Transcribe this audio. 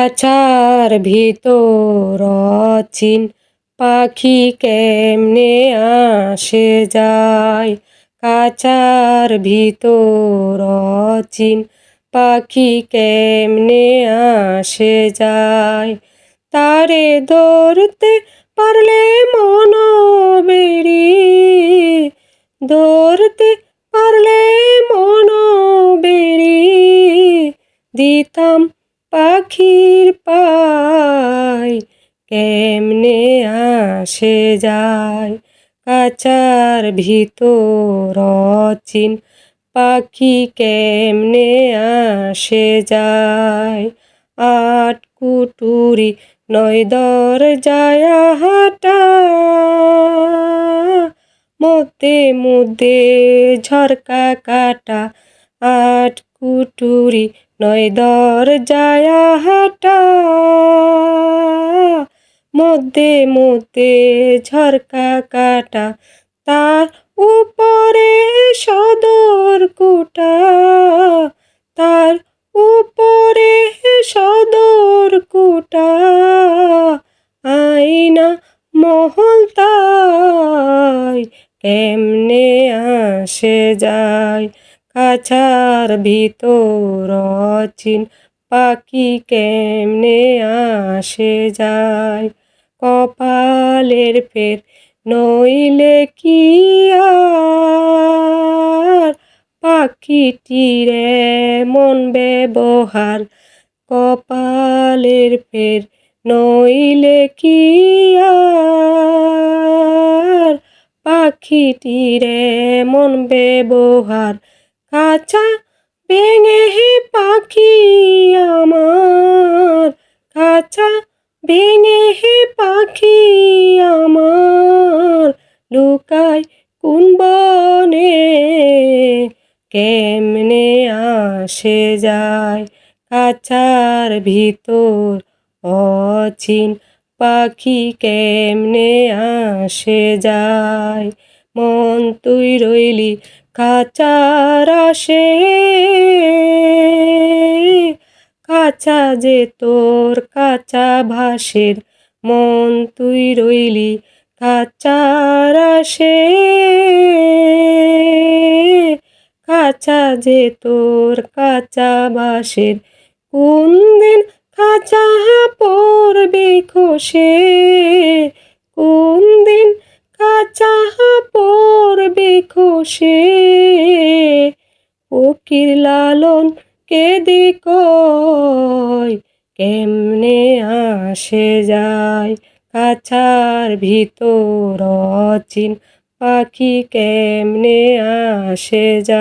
কাছার ভিতর চিন পাখি কেমনে আসে যায়? কাছার ভিতর চিন পাখি কেমনে আসে যায়? তারে ধরতে পারলে মন বেরি ধরতে পারলে মন বেরি দিতাম পাখির পায় কেমনে আসে যায়? কাচার ভিতর চিন পাখি কেমনে আসে যায়? আট কুটুরি নয় দর যায় হাটা মতে মুদে ঝরকা কাটা আট কুটুরি নয় দর যায় হাটা। মধ্যে মধ্যে ঝরকা কাটা, তার উপরে সদর কুটা। তার উপরে সদর কুটা আইনা মহল তাই কেমনে আসে যায়। কাছার ভিতর চিন পাখি কেমনে আসে যায়? কপালের ফের নইলে কি আর? পাখিটির মন ব্যবহার, কপালের ফের নইলে কি আর? পাখিটির মন ব্যবহার কাঁচা ভেঙে হে পাখি আমার। কাঁচা ভেঙে হে পাখি আমার। লুকায় কোন বনে, কেমনে আসে যায়। কাছার ভিতর অচিন পাখি কেমনে আসে যায়। মন তুই রইলি কাচার আসে। কাঁচা যে তোর কাঁচা ভাসের, মন তুই রইলি কাচার আসে। কাঁচা যে তোর কাঁচা বাসের কোন দিন কাঁচা পড়বে খসে? খসে ফকির লালন কেদি কয়, কেমনে আসে যায় কাছার ভিতর চিন পাখি, কেমনে আসে যায়?